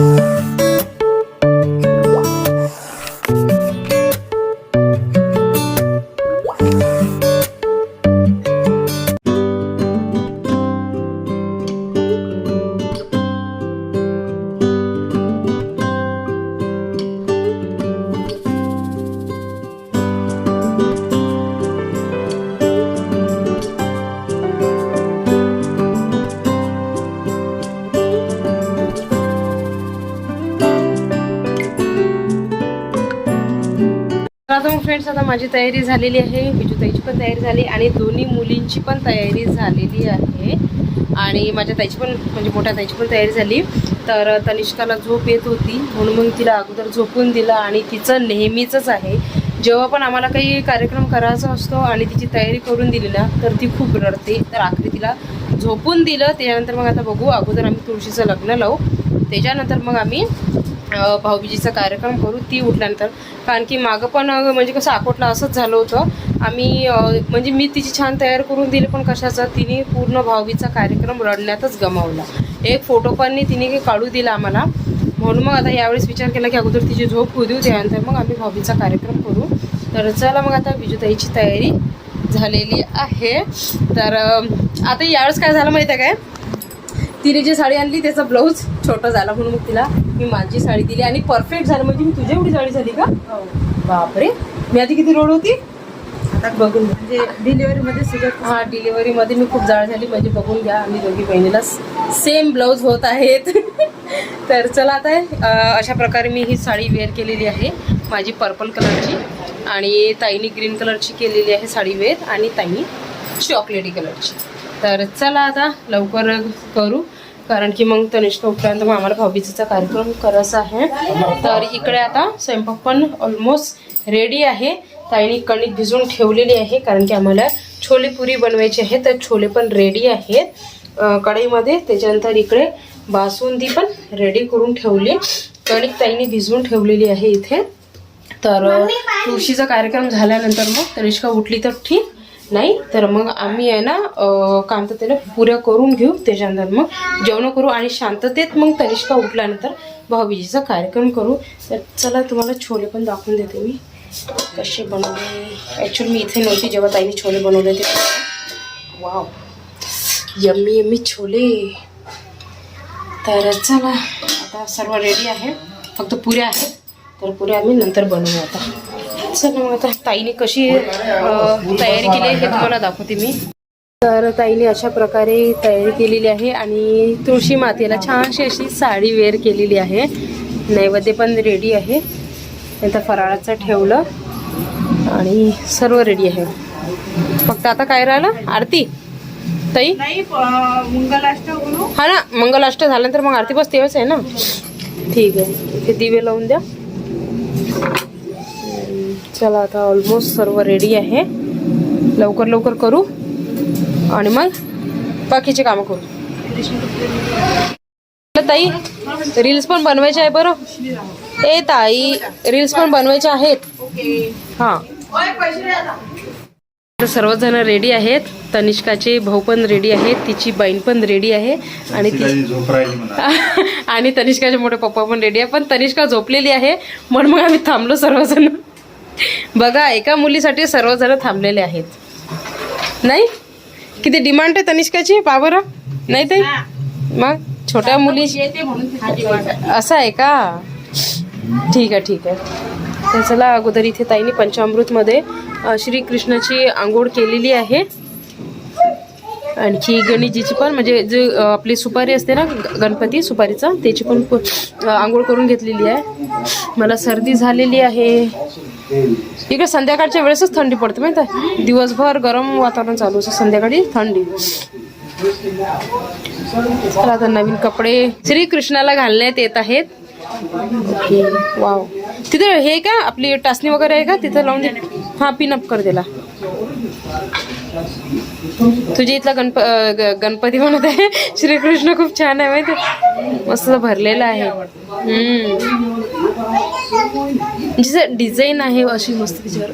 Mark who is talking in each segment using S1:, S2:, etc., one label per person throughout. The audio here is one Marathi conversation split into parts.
S1: तर आता मग फ्रेंड्स आता माझी तयारी झालेली आहे. बिजूताईची पण तयारी झाली आणि दोन्ही मुलींची पण तयारी झालेली आहे. आणि माझ्या ताईची पण म्हणजे मोठ्या ताईची पण तयारी झाली. तर तनिष्काला झोप येत होती. म्हणून मग तिला अगोदर झोपून दिलं आणि तिचं नेहमीचंच आहे. जेव्हा पण आम्हाला काही कार्यक्रम करायचा असतो आणि तिची तयारी करून दिली ना तर ती खूप रडते. तर आखरी तिला झोपून दिलं. त्याच्यानंतर मग आता बघू अगोदर आम्ही तुळशीचं लग्न लावू. त्याच्यानंतर मग आम्ही भाऊबीजीचा कार्यक्रम करू ती उठल्यानंतर. कारण की मागं पण म्हणजे कसं अकोटला असंच झालं होतं. आम्ही म्हणजे मी तिची छान तयार करून दिली पण कशाचा? तिने पूर्ण भाऊबीचा कार्यक्रम रडण्यातच गमावला. एक फोटो पण तिने काढू दिला आम्हाला. म्हणून मग आता यावेळेस विचार केला की अगोदर तिची झोप होऊ देऊ त्यानंतर मग आम्ही भाऊबीचा कार्यक्रम करू. तर चला मग आता विजूताईची तयारी झालेली आहे. तर आता यावेळेस काय झालं माहिती आहे काय? तिने जी साडी आणली त्याचा ब्लाऊज छोटा झाला म्हणून मग तिला मी माझी साडी दिली. आणि परफेक्ट झालं. म्हणजे मी तुझ्या एवढी साडी झाली का? बापरे. मी आधी किती रोड होती? आता बघून.
S2: म्हणजे डिलिव्हरी मध्ये सगळं
S1: हा डिलिव्हरी मध्ये मी खूप जाड झाली. म्हणजे बघून घ्या आम्ही दोघी बहिणीला सेम ब्लाऊज होत आहेत. तर चला आता अशा प्रकारे मी ही साडी वेअर केलेली आहे. माझी पर्पल कलरची आणि ताईनी ग्रीन कलरची केलेली आहे साडी वेअर आणि ताईनी चॉकलेटी कलरची तर चला आता लवकर करू. कारण की मग तनिष्का उठल्यानंतर मग आम्हाला भाऊबीजेचा कार्यक्रम करायचा आहे. तर इकडे आता स्वयंपाक पण ऑलमोस्ट रेडी आहे. ताईने कणिक भिजवून ठेवलेली आहे कारण की आम्हाला छोले पुरी बनवायची आहे तर छोले पण रेडी आहेत. कढईमध्ये. त्याच्यानंतर इकडे बासुंदी पण रेडी करून ठेवली. कणिक ताईने भिजवून ठेवलेली आहे इथे. तर तुळशीचा कार्यक्रम झाल्यानंतर मग तनिष्का उठली तर ठीक. नाही? तर मग आम्ही आहे ना कांततेला पुऱ्या करून घेऊ त्याच्यानंतर मग जेवण करू आणि शांततेत मग तनिष्का उठल्यानंतर भाऊबीजीचा कार्यक्रम करू. तर चला तुम्हाला छोले पण दाखवून देते मी. कसे बनवले? ॲक्च्युली मी इथे नव्हती जेव्हा ताईने छोले बनवले ते वाव यम्मी यम्मी छोले. तर चला आता सर्व रेडी आहे. फक्त पुऱ्या आहेत. तर पुऱ्या आम्ही नंतर बनवू आता. चला मग आता ताईने कशी तयारी केली आहे हे तुम्हाला दाखवते मी. तर ताईने अशा प्रकारे तयारी केलेली आहे आणि तुळशी मातेला छानशी अशी साडी वेअर केलेली आहे. नैवेद्य पण रेडी आहे. नंतर फराळाचं ठेवलं आणि सर्व रेडी आहे. फक्त आता काय राहिलं? आरती. ताई?
S2: मंगलाष्ट
S1: हा ना मंगलाष्ट झाल्यानंतर मग आरती बस तेव्हाच आहे ना? ठीक आहे. इथे दिवे लावून द्या. चला आता ऑलमोस्ट सर्व रेडी आहे. लवकर लवकर करू. आणि मग बाकीचे कामं करू. ताई रील्स पण बनवायचे आहे बरं. ए ताई रील्स पण बनवायचे आहेत. हां. सर्वजण रेडी आहेत. तनिष्काचे भाऊ पण रेडी आहेत तिची बहीण पण रेडी आहे. आणि आणि तनिष्काचे मोठे पप्पा पण रेडी आहे. पण तनिष्का झोपलेली आहे. म्हणून मग आम्ही थांबलो सर्वजण. बघा एका मुलीसाठी सर्वजण थांबलेले आहेत. नाही? किती डिमांड आहे तनिष्काची? पा बरं. नाही ते मग छोट्या मुली. असं आहे का? ठीक आहे ठीक आहे. तर चला अगोदर इथे ताईने पंचामृतमध्ये श्रीकृष्णाची आंघोळ केलेली आहे. आणखी गणेशजीची पण म्हणजे जे आपली सुपारी असते ना गणपती सुपारीचा त्याची पण आंघोळ करून घेतलेली आहे. मला सर्दी झालेली आहे. इकडे संध्याकाळच्या वेळेसच थंडी पडते माहिती आहे. दिवसभर गरम वातावरण चालू असतं संध्याकाळी थंडी. तर आता नवीन कपडे. श्रीकृष्णाला घालण्यात येत आहेत. Okay wow. तिथे हे का आपली टाचणी वगैरे आहे का? तिथं लावून दे. हा पिनअप कर दिला तुझ्या इथला गणप गणपती म्हणत आहे. श्रीकृष्ण खूप छान आहे माहिती. मस्त भरलेला आहे. हम्म. जिचं डिझाईन आहे अशी मस्त तिच्यावर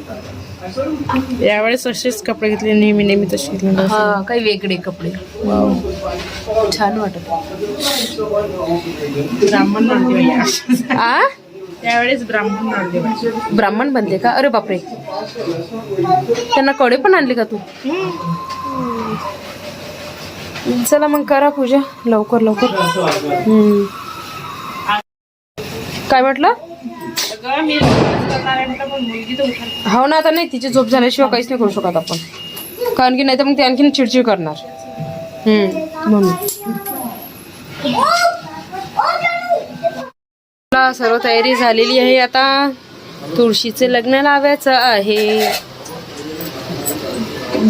S2: यावेळेस असेच कपडे घेतले नेहमी नेहमी तसे.
S1: हा काही वेगळे कपडे. छान वाटत.
S2: ब्राह्मण.
S1: आ?
S2: त्यावेळेस ब्राह्मण.
S1: ब्राह्मण बनले का? अरे बापरे. त्यांना कडे पण आणले का तू? चला मग करा पूजा लवकर लवकर. हम्म. काय म्हटलं? हो ना आता नाही तिची झोप झाल्याशिवाय काहीच नाही करू शकत आपण. कारण की नाही तर मग ते आणखीन चिडचिड करणार. म्हणून. सर्व तयारी झालेली आहे आता. तुळशीचे लग्न लावायचं आहे.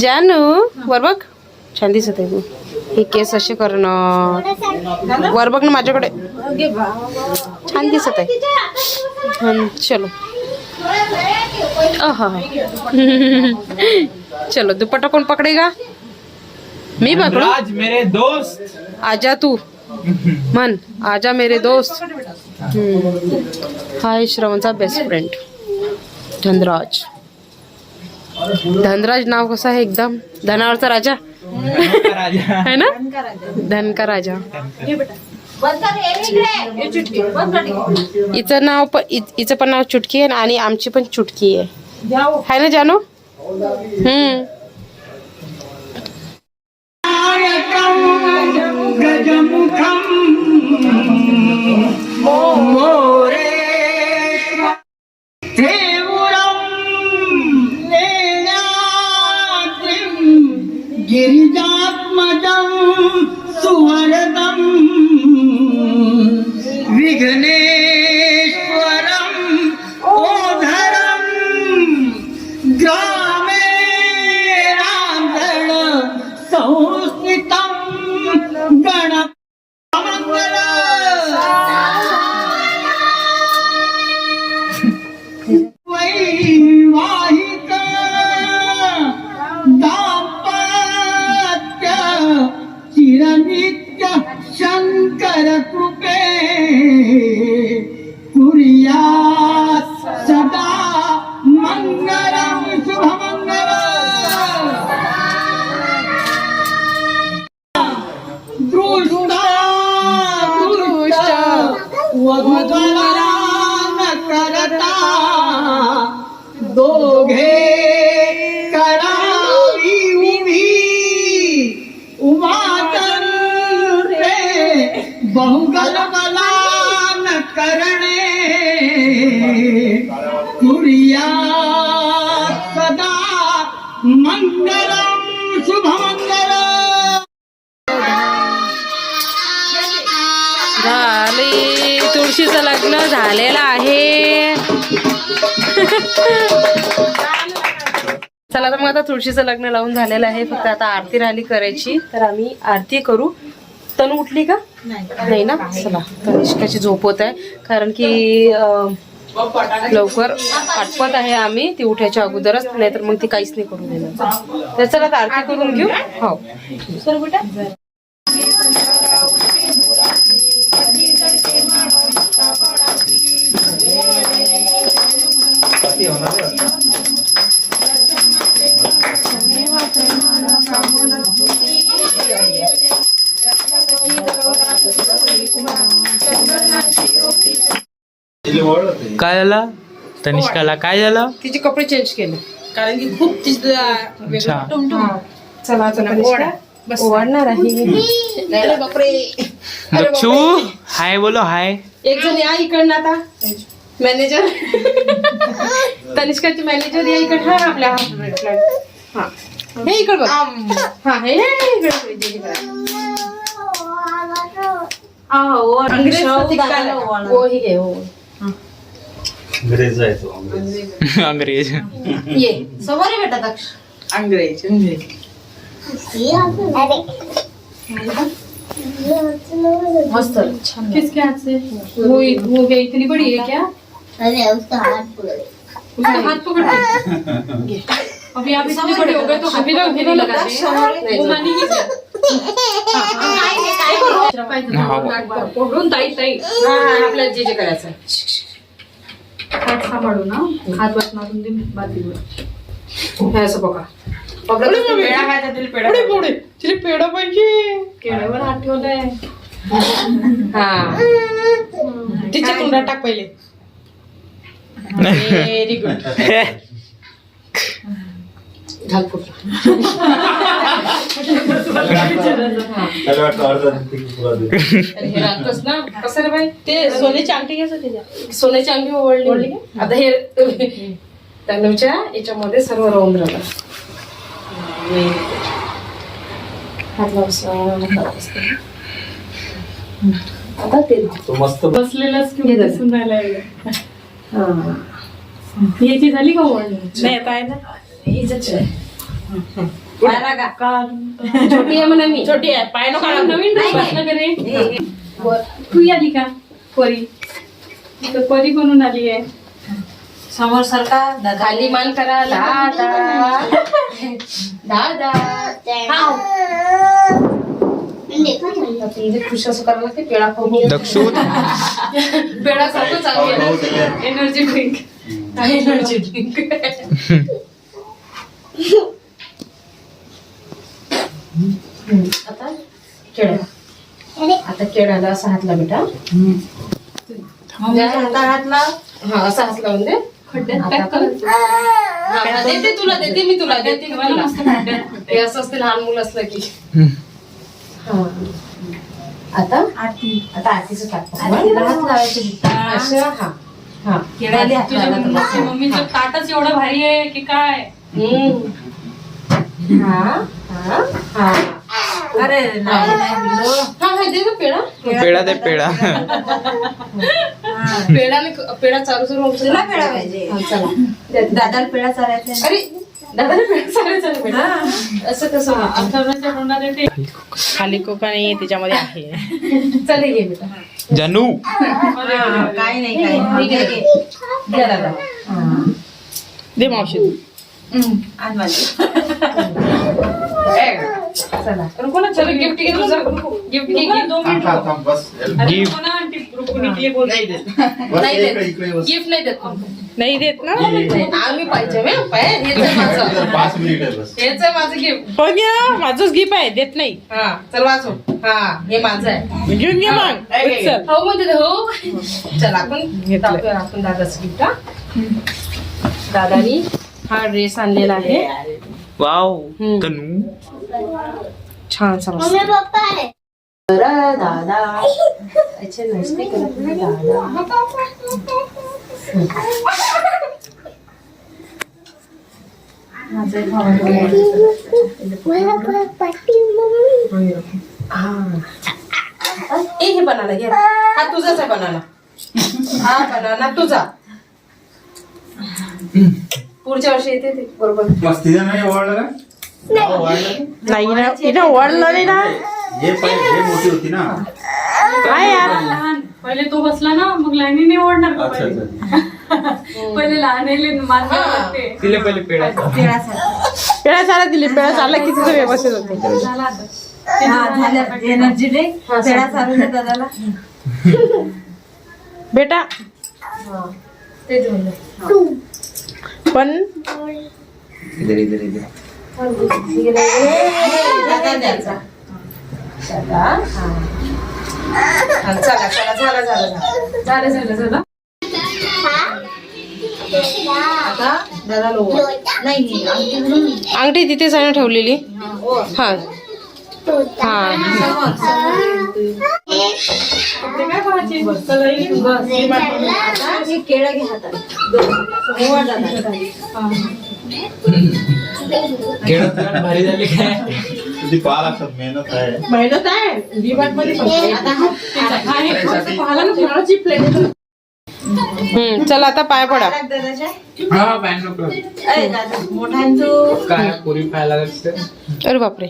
S1: जानू वर बघ. छान दिसत आहे. तू हे केस असे करणं वर बघ ना माझ्याकडे. छान दिसत आहे. हं, चलो. आहा. चलो दुपट्टा कौन पकड़ेगा मी पकडू?
S3: मेरे दोस्त.
S1: आजा तू. मन आजा मेरे दोस्त. हा आहे श्रवणचा बेस्ट फ्रेंड धनराज. धनराज नाव कसं आहे एकदम? धनावरचा राजा?
S3: राजा
S1: है ना? धन का राजा हिचं नाव पण हि- हिचं पण नाव चुटकी आहे आणि आमची पण चुटकी आहे. है ना जानू? हम्म.
S4: दोघे कडावी उभी उमातन बहुगल
S1: चला तर मग आता तुळशीचं लग्न लावून झालेलं आहे. फक्त आता आरती राहिली करायची. तर आम्ही आरती करू. तनु उठली का? नाही ना? चला तनिष्काची झोप होत आहे. कारण की लवकर आटपत आहे आम्ही. ती उठायच्या अगोदरच नाहीतर मग ती काहीच नाही करू देणार. तर चला आता आरती करून घेऊ. हो. सर
S5: काय झालं? तनिष्काला काय झालं?
S1: तिचे कपडे चेंज केले.
S2: कारण की खूप
S1: चला ओवाळणार आहे
S5: दक्षू हाय बोलो हाय.
S1: एक जण या इकडनं आता. मॅनेजर तनिष्काची मॅनेजर या इकडे. हा आपल्या हा. हे इकडे बघ. हा हे हे इकडे बघ. हा, हो,
S2: अंग्रेज
S1: हो. हो, ही घे, हो.
S3: अंग्रेज़ आहे तो अंग्रेज़.
S5: अंग्रेज़.
S1: ये समोर ये बेटा दक्ष.
S2: अंग्रेज़. अंग्रेज़
S1: मस्त. किसके हाथ से? वो वो क्या इतनी बड़ी है क्या?
S6: अरे उसका हाथ पूरा
S1: उसका हाथ पकड़ अभी आप इतने बड़े हो गए तो अभी तक भी नहीं लगाते हैं। वो मानी आपल्याला जे जे करायचं
S2: हात सांभाळू ना. हात वाट मारून दे
S1: हे असं बघा. बघा पेढा खायचा तरी पेढा
S2: तिला पेढा पाहिजे.
S1: केळ्यावर हात ठेवलाय. हा.
S2: तिच्या तोंडात टाक पहिले. व्हेरी गुड ते सोन्याची अंगठी घ्यायचं
S1: सोन्याची अंगी ओवळली. आता हे तनुच्या याच्यामध्ये सर्व राहून राहिलं. आता ते
S3: मस्त
S2: बसलेलाच
S1: झालं.
S2: दिसून राहिला.
S1: हा.
S2: याची झाली का ओळख नाही आता आहे ना.
S1: छोटी आहे म्हणा मी.
S2: छोटी आहे. पाय नको. नवीन रे? तू आली का परी. परी बनून आली आहे.
S1: समोर सरका खाली मान करा. दादा. दादा. म्हणजे खुश असं लागते खाऊन
S5: दक्षू
S1: पेढा खातो चांगली एनर्जी ड्रिंक एनर्जी ड्रिंक आता केळा. आता केळ्याला असा हात लाव बेटा हातला हा असा हात लावून दे. देते तुला देते मी तुला देते मी तुला. हे असं असते लहान मुलं असलं की. हा. आता? आता आरतीचं असं हा. हा.
S2: मम्मीच्या मम्मीचं ताटच एवढं भारी आहे की काय.
S1: हा हा हा
S6: अरे
S1: हा हा। दे ना पेढा
S5: पेढा दे पेढा
S1: पेढाने पेढा चालू चालू होऊन
S6: तुला पेढा पाहिजे.
S1: हा, चला। दे, दे.
S6: दादाला पेढा चालायचा
S1: अरे दादाने पेढा चालू चालू पेढा असं कसं होतं?
S2: अथर्वच्या तोंडात येते खाली कोकाने त्याच्यामध्ये आहे.
S1: चल ये बेटा।
S5: जानू।
S6: काय नाही काय
S1: ठीक आहे, ठीक आहे. द्या दादा.
S2: दे मावशी
S1: गिफ्ट नाही देत. गिफ्ट नाही देत. कोण.
S2: नाही देत. ना?
S1: आम्ही पाहिजे हे पाय हेच आहे माझं.
S7: पाच मिनिट आहे बस.
S1: हेच आहे माझं गिफ्ट
S2: पण या माझंच गिफ्ट आहे देत नाही.
S1: हा चल वाचू हा हे माझं आहे.
S2: घेऊन घे मग. चल.
S1: हो म्हणते ते, हो. चला आपण आपण दादाचं गिफ्ट हा. दादानी हा ड्रेस आणलेला आहे.
S5: वाव. तनू
S1: छान समज
S6: पप्पा आहे.
S1: दादा अच्छे नसते करत हा. हे बनाना घे. हा तुझाच आहे बनाना. हा बनाना तुझा. पुढच्या वर्षी येते ते बरोबर.
S7: मस्ती नाही ओळलं का? ओवाळलं?
S2: नाही ना तिने ओढलं नाही ना.
S7: हे पहिले हे मोठी होती ना.
S2: काय यार. लहान. पहिले तो बसला ना मग लाईनीने ओढणार का
S7: अच्छा
S2: पहिले?
S7: अच्छा.
S2: पहिले लहान मानवावं लागते
S5: तिला पहिले पेढा.
S2: पेळा चाला दिली पेळा चालला की व्यवस्थित होते. झाला आता.
S6: हा झालं. एनर्जी ड्रिंक पेढा चालू दादाला
S2: बेटा.
S1: ते
S2: पण
S7: इधर इधर इधर.
S1: दादा द्यायचा दादा हा हा, चला. चला झालं झालं झालं. झालं झालं झालं. आता दादा लो
S6: नाही आमची म्हणून
S1: अंगठी तिथेच आहे ना ठेवलेली हा. हा
S6: हे केळं
S5: भारी झाली काय
S7: तुझी पाहा लागतात मेहनत आहे
S2: मेहनत आहे हा, हे फळाची प्लेट
S1: हम्म चला आता पाय पडा.
S5: हा
S1: अरे बापरे.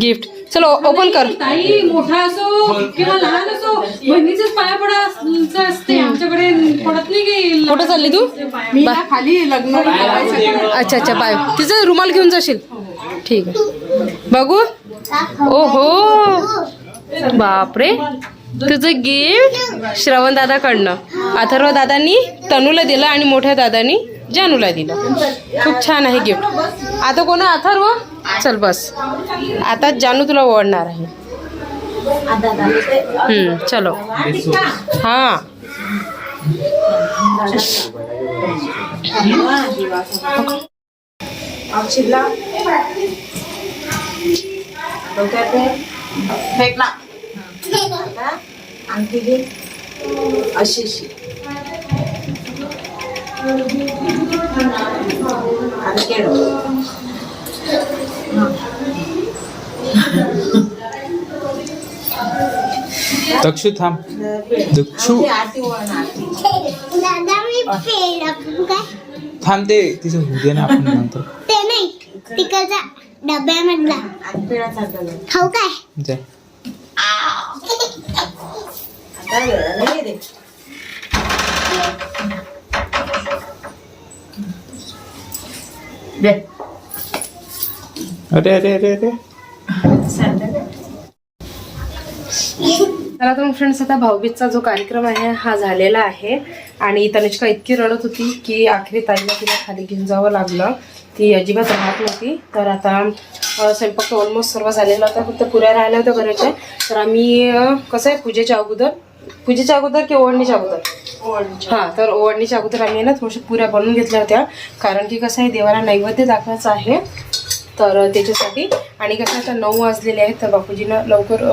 S1: गिफ्ट चलो ओपन कर.
S2: ताई मोठा असो किंवा लहान असो बहिणीचेच पाया पडायचं असते आमच्याकडे पडत नाही की
S1: कुठं चालली तू?
S2: खाली लग्न
S1: अच्छा अच्छा बाय. तिचं रुमाल घेऊन जाशील? ठीक आहे. बघू. ओहो. बापरे. तुझं गिफ्ट श्रवण दादाकडनं अथर्व दादांनी तनूला दिलं आणि मोठ्या दादांनी जानूला दिलं. खूप छान आहे गिफ्ट आता कोण अथर्व? चल बस. आता जानू तुला ओढणार आहे. हम्म, चलो. हां.
S6: फेकला. आता आणखी घे अशी अशी आणि केळ
S5: दक्षू थांब दक्षू
S6: आरती वळण आरती
S8: दादा मी पेड आपण काय
S5: थांब ते तिचं होऊ दे ना आपण नंतर
S8: ते नाही तिकडचा डब्यामधला
S6: आणि पेढाचा डबा.
S8: खाऊ काय
S5: जाय
S6: आता नाही दे
S5: अरे अरे अरे अरे
S1: तर आता मग फ्रेंड्स आता भाऊबीजचा जो कार्यक्रम आहे हा झालेला आहे. आणि तनिष्का इतकी रडत होती की आखरी ताईला तिला खाली घेऊन जावं लागलं. ती अजिबात राहत नव्हती. तर आता स्वयंपाक ऑलमोस्ट सर्व झालेला होता. फक्त पुऱ्या राहिल्या होत्या करायच्या तर आम्ही कसं आहे पूजेच्या अगोदर पूजेच्या अगोदर की ओढणीच्या अगोदर? हां तर ओढणीच्या अगोदर आम्ही ना थोड्याशा पुऱ्या बनवून घेतल्या होत्या. कारण की कसं आहे देवाला नैवेद्य दाखवायचं आहे. तर त्याच्यासाठी आणि कसं आता नऊ वाजलेले आहेत तर बापूजींना लवकर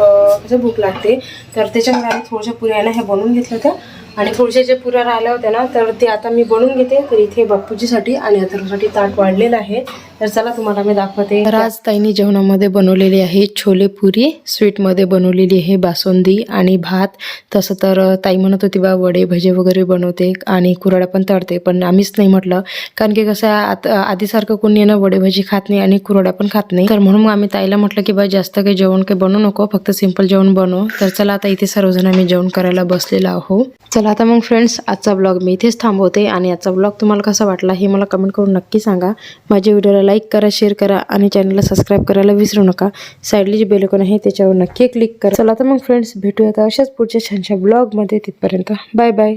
S1: कसं भूक लागते. तर त्याच्यामुळे आम्ही थोड्याशा पुऱ्या ना ह्या बनवून घेतल्या होत्या. आणि थोड्याशा जे पुऱ्या राहिल्या होत्या ना तर ते आता मी बनवून घेते. तर इथे बापूजीसाठी आणि अथर्वसाठी ताट वाढलेलं आहे. तर चला तुम्हाला मी दाखवते. तर आज ताईने जेवणामध्ये बनवलेली आहे छोले पुरी स्वीटमध्ये बनवलेली आहे बासुंदी आणि भात. तसं तर ताई म्हणत होती बा वडे भजे वगैरे बनवते आणि कुराड्या पण तळते. पण आम्हीच नाही म्हटलं कारण की कसं आहे आता आधीसारखं कोणी ना वडे भजी खात नाही आणि कुरड्या पण खात नाही. तर म्हणून मग आम्ही ताईला म्हटलं की बा जास्त काही जेवण काही बनवू नको फक्त सिंपल जेवण बनव. तर चला आता इथे सर्वजण आम्ही जेवण करायला बसलेलो आहो चला आता मग फ्रेंड्स आजचा ब्लॉग मी इथेच थांबवते आणि आजचा ब्लॉग तुम्हाला कसा वाटला हे मला कमेंट करून नक्की सांगा. माझ्या व्हिडिओला लाईक करा शेअर करा आणि चॅनलला सबस्क्राईब करायला विसरू नका. साईडली जे बेलकॉन आहे त्याच्यावर नक्की क्लिक करा. चला तर मग फ्रेंड्स भेटूया आता अशाच पुढच्या छानशा ब्लॉगमध्ये तिथपर्यंत बाय बाय